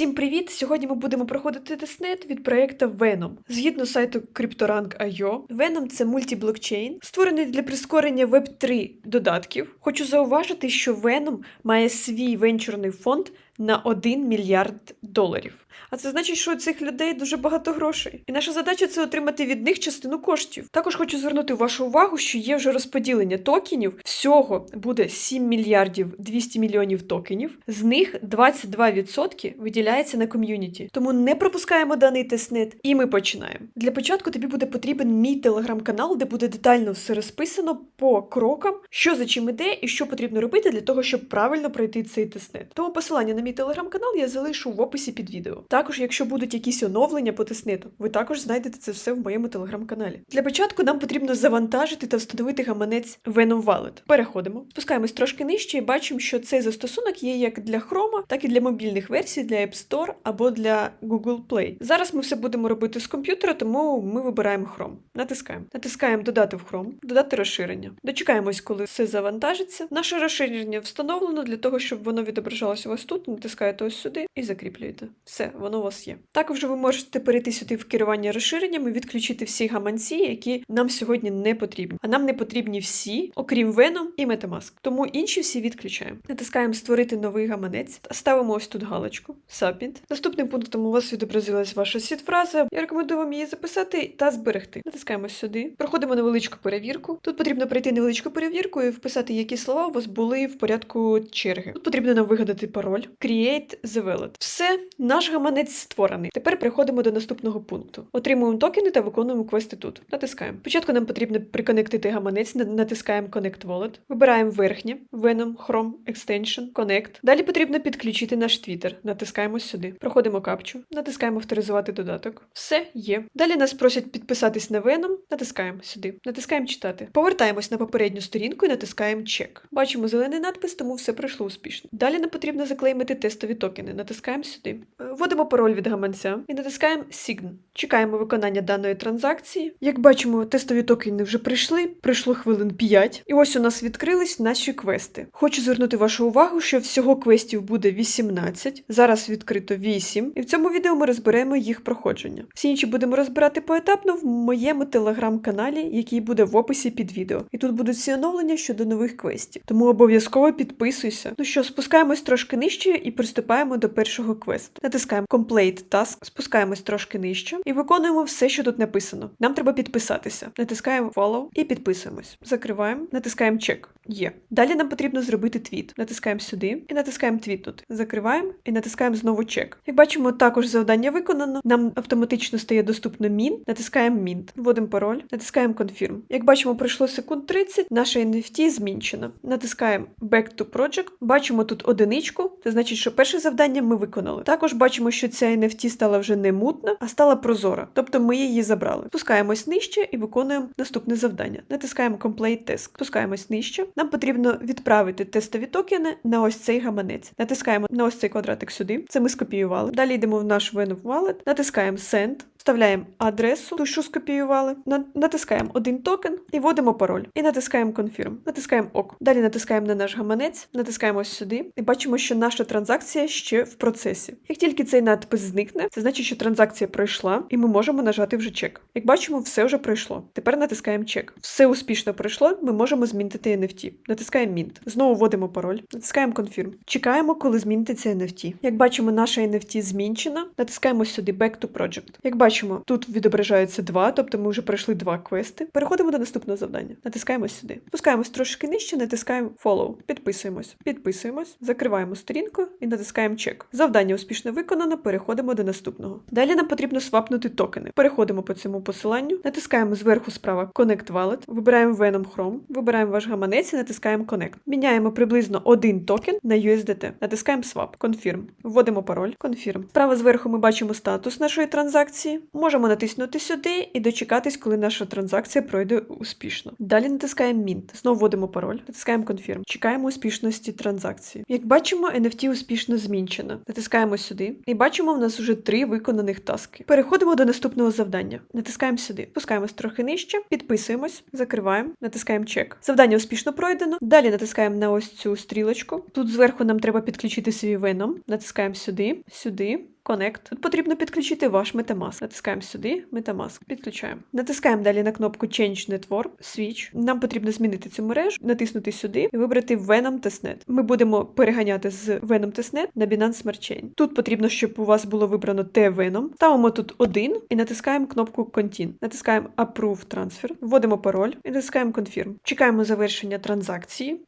Всім привіт! Сьогодні ми будемо проходити тестнет від проекту Venom. Згідно сайту CryptoRank.io, Venom – це мультиблокчейн, створений для прискорення Web3 додатків. Хочу зауважити, що Venom має свій венчурний фонд на 1 мільярд доларів. А це значить, що у цих людей дуже багато грошей. І наша задача це отримати від них частину коштів. Також хочу звернути вашу увагу, що є вже розподілення токенів. Всього буде 7 мільярдів 200 мільйонів токенів. З них 22% виділяється на ком'юніті. Тому не пропускаємо даний тестнет, і ми починаємо. Для початку тобі буде потрібен мій телеграм-канал, де буде детально все розписано по крокам, що за чим іде і що потрібно робити для того, щоб правильно пройти цей тестнет. Тому посилання на мій телеграм-канал я залишу в описі під відео. Також, якщо будуть якісь оновлення по тестнету, ви також знайдете це все в моєму телеграм-каналі. Для початку нам потрібно завантажити та встановити гаманець Venom Wallet. Переходимо, спускаємось трошки нижче і бачимо, що цей застосунок є як для Chrome, так і для мобільних версій, для App Store або для Google Play. Зараз ми все будемо робити з комп'ютера, тому ми вибираємо Chrome. Натискаємо. Натискаємо Додати в Chrome, додати розширення. Дочекаємось, коли все завантажиться. Наше розширення встановлено для того, щоб воно відображалося у вас тут. Натискаєте ось сюди і закріплюєте. Все, воно у вас є. Також ви можете перейти сюди в керування розширеннями, відключити всі гаманці, які нам сьогодні не потрібні. А нам не потрібні всі, окрім Venom і Metamask. Тому інші всі відключаємо. Натискаємо Створити новий гаманець, ставимо ось тут галочку Submit. Наступним пунктом у вас відобразилась ваша сіт-фраза. Я рекомендую вам її записати та зберегти. Натискаємо сюди. Проходимо невеличку перевірку. Тут потрібно пройти невеличку перевірку і вписати, які слова у вас були в порядку черги. Тут потрібно нам вигадати пароль. Create the wallet. Все, наш гаманець створений. Тепер переходимо до наступного пункту. Отримуємо токени та виконуємо квести тут. Натискаємо. Спочатку нам потрібно приконектити гаманець, натискаємо Connect Wallet. Вибираємо верхнє Venom, Chrome, Extension, Connect. Далі потрібно підключити наш Twitter. Натискаємо сюди. Проходимо капчу, натискаємо авторизувати додаток. Все є. Далі нас просять підписатись на Venom. Натискаємо сюди. Натискаємо читати. Повертаємось на попередню сторінку і натискаємо чек. Бачимо зелений надпис, тому все пройшло успішно. Далі нам потрібно заклеймити тестові токени. Натискаємо сюди. Вводимо пароль від гаманця і натискаємо Sign. Чекаємо виконання даної транзакції. Як бачимо, тестові токени вже прийшли. Пройшло хвилин 5. І ось у нас відкрились наші квести. Хочу звернути вашу увагу, що всього квестів буде 18. Зараз відкрито 8. І в цьому відео ми розберемо їх проходження. Всі інші будемо розбирати поетапно в моєму телеграм-каналі, який буде в описі під відео. І тут будуть всі оновлення щодо нових квестів. Тому обов'язково підписуйся. Ну що, спускаємось трошки нижче і приступаємо до першого квесту. Натискаємо Complete Task, спускаємось трошки нижче і виконуємо все, що тут написано. Нам треба підписатися. Натискаємо Follow і підписуємось. Закриваємо, натискаємо Check. Є. Далі нам потрібно зробити твіт. Натискаємо сюди і натискаємо твітнути. Закриваємо і натискаємо знову чек. Як бачимо, також завдання виконано. Нам автоматично стає доступно мін. Натискаємо Mint. Вводимо пароль, натискаємо Confirm. Як бачимо, пройшло секунд 30, наша NFT змінчена. Натискаємо Back to Project. Бачимо тут одиничку. Це значить, що перше завдання ми виконали. Також бачимо, що ця NFT стала вже не мутна, а стала прозора. Тобто ми її забрали. Спускаємось нижче і виконуємо наступне завдання. Натискаємо Complete Task. Спускаємось нижче. Нам потрібно відправити тестові токени на ось цей гаманець. Натискаємо на ось цей квадратик сюди. Це ми скопіювали. Далі йдемо в наш Venom Wallet, натискаємо Send. Вставляємо адресу, ту, що скопіювали, натискаємо один токен і вводимо пароль. І натискаємо Confirm. Натискаємо ок. Далі натискаємо на наш гаманець, натискаємо ось сюди і бачимо, що наша транзакція ще в процесі. Як тільки цей надпис зникне, це значить, що транзакція пройшла, і ми можемо нажати вже чек. Як бачимо, все вже пройшло. Тепер натискаємо чек. Все успішно пройшло. Ми можемо змінити NFT. Натискаємо Mint. Знову вводимо пароль, натискаємо Confirm. Чекаємо, коли зміниться NFT. Як бачимо, наша NFT змінчена. Натискаємо сюди Back to Project. Як бачимо, тут відображається два, тобто ми вже пройшли два квести. Переходимо до наступного завдання. Натискаємо сюди. Спускаємось трошки нижче, натискаємо Follow. Підписуємось. Підписуємось, закриваємо сторінку і натискаємо чек. Завдання успішно виконано. Переходимо до наступного. Далі нам потрібно свапнути токени. Переходимо по цьому посиланню, натискаємо зверху справа Connect Wallet, вибираємо Venom Chrome, вибираємо ваш гаманець і натискаємо Connect. Міняємо приблизно один токен на USDT. Натискаємо Swap. Confirm. Вводимо пароль. Confirm. Справа зверху ми бачимо статус нашої транзакції. Можемо натиснути сюди і дочекатись, коли наша транзакція пройде успішно. Далі натискаємо Mint. Знову вводимо пароль, натискаємо Confirm. Чекаємо успішності транзакції. Як бачимо, NFT успішно змінчено. Натискаємо сюди і бачимо, в нас вже три виконаних таски. Переходимо до наступного завдання. Натискаємо сюди, спускаємось трохи нижче, підписуємось, закриваємо, натискаємо чек. Завдання успішно пройдено. Далі натискаємо на ось цю стрілочку. Тут зверху нам треба підключити свій веном. Натискаємо сюди, сюди. Connect. Тут потрібно підключити ваш Metamask. Натискаємо сюди, Metamask. Підключаємо. Натискаємо далі на кнопку Change Network, Switch. Нам потрібно змінити цю мережу, натиснути сюди і вибрати Venom Testnet. Ми будемо переганяти з Venom Testnet на Binance Smart Chain. Тут потрібно, щоб у вас було вибрано T-Venom. Ставимо тут один і натискаємо кнопку Continue. Натискаємо Approve Transfer, вводимо пароль і натискаємо Confirm. Чекаємо завершення транзакції.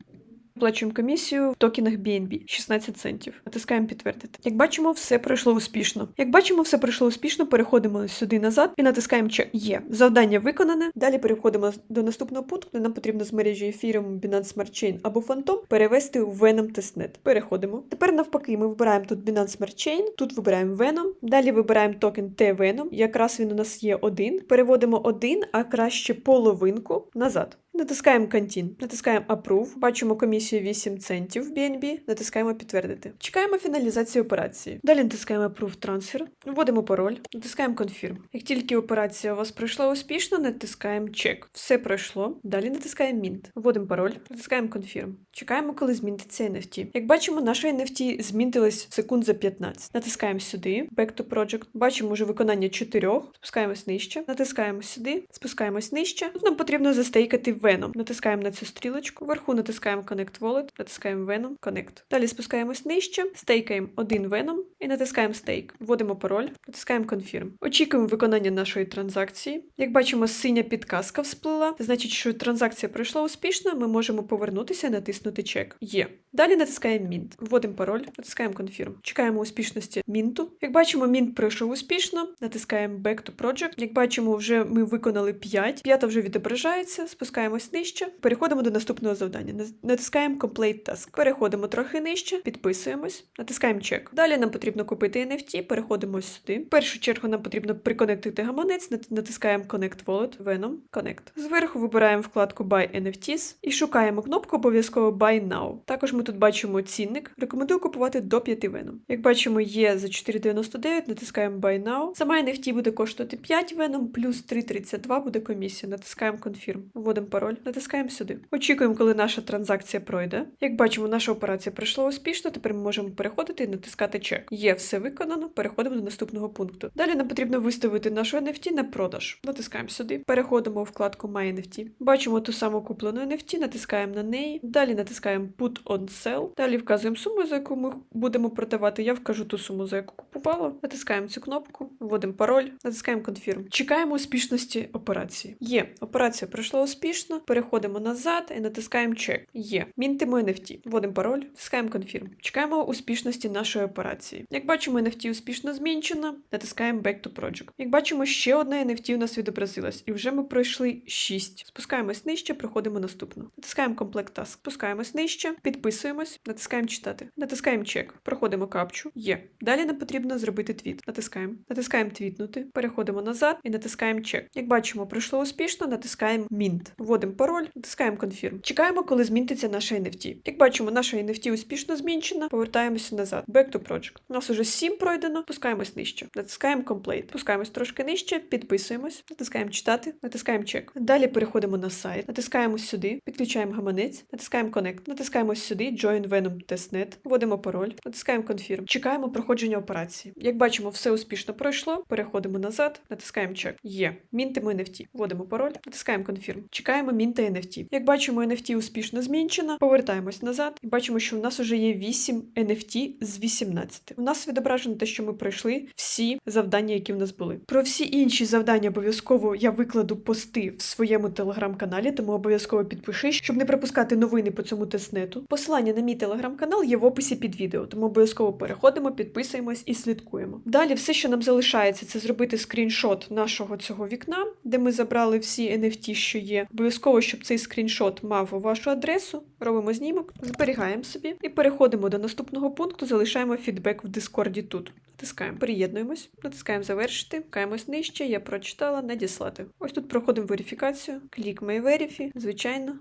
Оплачуємо комісію в токенах BNB 16 центів. Натискаємо підтвердити. Як бачимо, все пройшло успішно. Як бачимо, все пройшло успішно. Переходимо сюди назад і натискаємо чек. Є. Завдання виконане. Далі переходимо до наступного пункту. де Нам потрібно з мережі Ethereum, Binance Smart Chain або Phantom перевести у Venom Testnet. Переходимо. Тепер навпаки, ми вибираємо тут Binance Smart Chain, тут вибираємо Venom. Далі вибираємо токен T-Venom. Якраз він у нас є один. Переводимо один, а краще половинку назад. Натискаємо Continue, натискаємо Approve, бачимо комісію 8 центів в BNB, натискаємо підтвердити. Чекаємо фіналізації операції. Далі натискаємо Approve Transfer, вводимо пароль, натискаємо Confirm. Як тільки операція у вас пройшла успішно, натискаємо Check. Все пройшло. Далі натискаємо Mint. Вводимо пароль, натискаємо Confirm. Чекаємо, коли зміниться NFT. Як бачимо, наша NFT змінилась секунд за 15. Натискаємо сюди, Back to Project. Бачимо вже виконання 4. Спускаємось нижче, натискаємо сюди, спускаємось нижче. Тут нам потрібно застейкати Venom. Натискаємо на цю стрілочку. Вверху натискаємо Connect Wallet, натискаємо Venom, Connect. Далі спускаємось нижче, стейкаємо один Venom і натискаємо стейк. Вводимо пароль, натискаємо Confirm. Очікуємо виконання нашої транзакції. Як бачимо, синя підказка всплила. Значить, що транзакція пройшла успішно. Ми можемо повернутися і натиснути чек. Є. Далі натискаємо Mint. Вводимо пароль, натискаємо Confirm. Чекаємо успішності Мінту. Як бачимо, Mint пройшов успішно. Натискаємо Back to Project. Як бачимо, вже ми виконали 5. П'ята вже відображається. Спускаємось нижче. Переходимо до наступного завдання. Натискаємо Complete Task. Переходимо трохи нижче, підписуємось, натискаємо чек. Далі нам потрібно купити NFT, переходимо сюди. В першу чергу нам потрібно приконектити гаманець, натискаємо Connect Wallet, Venom, Connect. Зверху вибираємо вкладку Buy NFTs і шукаємо кнопку обов'язково Buy Now. Також ми тут бачимо цінник. Рекомендую купувати до 5 Venom. Як бачимо, є за 4,99, натискаємо Buy Now. Сама NFT буде коштувати 5 Venom, плюс 3,32 буде комісія. Натискаємо Confirm. Вводимо пароль, натискаємо сюди. Очікуємо, коли наша транзакція пройде. Як бачимо, наша операція пройшла успішно. Тепер ми можемо переходити і натискати чек. Є все виконано. Переходимо до наступного пункту. Далі нам потрібно виставити нашу NFT на продаж. Натискаємо сюди. Переходимо у вкладку My NFT. Бачимо ту саму куплену NFT, натискаємо на неї. Далі натискаємо Put on Sell. Далі вказуємо суму, за яку ми будемо продавати. Я вкажу ту суму, за яку купувала. Натискаємо цю кнопку, вводимо пароль, натискаємо Confirm. Чекаємо успішності операції. Є, операція пройшла успішно. Переходимо назад і натискаємо чек. Є. Мінтимо NFT. Вводимо пароль, натискаємо Confirm. Чекаємо успішності нашої операції. Як бачимо, NFT успішно змінчено. Натискаємо Back to Project. Як бачимо, ще одна NFT у нас відобразилась, і вже ми пройшли 6. Спускаємось нижче, проходимо наступну. Натискаємо Complete Task. Спускаємось нижче, підписуємось, натискаємо читати. Натискаємо чек. Проходимо капчу. Є. Далі нам потрібно зробити твіт. Натискаємо. Натискаємо твітнути. Переходимо назад і натискаємо чек. Як бачимо, пройшло успішно, натискаємо Mint. Вводимо пароль, натискаємо Confirm. Чекаємо, коли зміниться наша NFT. Як бачимо, наша NFT успішно змінчена. Повертаємося назад. Back to Project. У нас уже 7 пройдено. Спускаємось нижче. Натискаємо Complete. Спускаємось трошки нижче, підписуємось, натискаємо читати, натискаємо чек. Далі переходимо на сайт, натискаємо сюди, підключаємо гаманець, натискаємо Connect, натискаємо сюди Join Venom Testnet, вводимо пароль, натискаємо Confirm. Чекаємо проходження операції. Як бачимо, все успішно пройшло. Переходимо назад, натискаємо чек. Є. Мінтимо NFT. Вводимо пароль, натискаємо Confirm. Чекаємо мінта NFT. Як бачимо, NFT успішно змінчено. Повертаємось назад і бачимо, що в нас вже є 8 NFT з 18. У нас відображено те, що ми пройшли всі завдання, які в нас були. Про всі інші завдання обов'язково я викладу пости в своєму телеграм-каналі, тому обов'язково підпишись, щоб не пропускати новини по цьому тестнету. Посилання на мій телеграм-канал є в описі під відео, тому обов'язково переходимо, підписуємось і слідкуємо. Далі все, що нам залишається, це зробити скріншот нашого цього вікна, де ми забрали всі NFT, що є. Обов'язково, щоб цей скріншот мав вашу адресу. Робимо знімок, зберігаємо собі і переходимо до наступного пункту. Залишаємо фідбек в Дискорді тут. Натискаємо приєднуємось, натискаємо завершити, каємось нижче, я прочитала, надіслати. Ось тут проходимо верифікацію, клік My Verify, звичайно.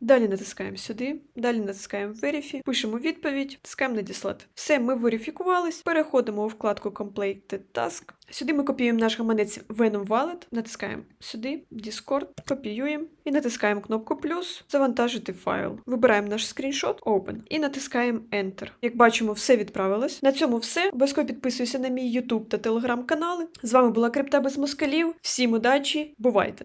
Далі натискаємо сюди, далі натискаємо Verify, пишемо відповідь, натискаємо надіслати. Все, ми верифікувались, переходимо у вкладку Completed Task. Сюди ми копіюємо наш гаманець Venom Wallet, натискаємо сюди, Discord, копіюємо і натискаємо кнопку плюс, завантажити файл. Вибираємо наш скріншот, Open і натискаємо Enter. Як бачимо, все відправилось. На цьому все. Обов'язково підписуйся на мій YouTube та Telegram канали. З вами була Крипта без москалів. Всім удачі, бувайте!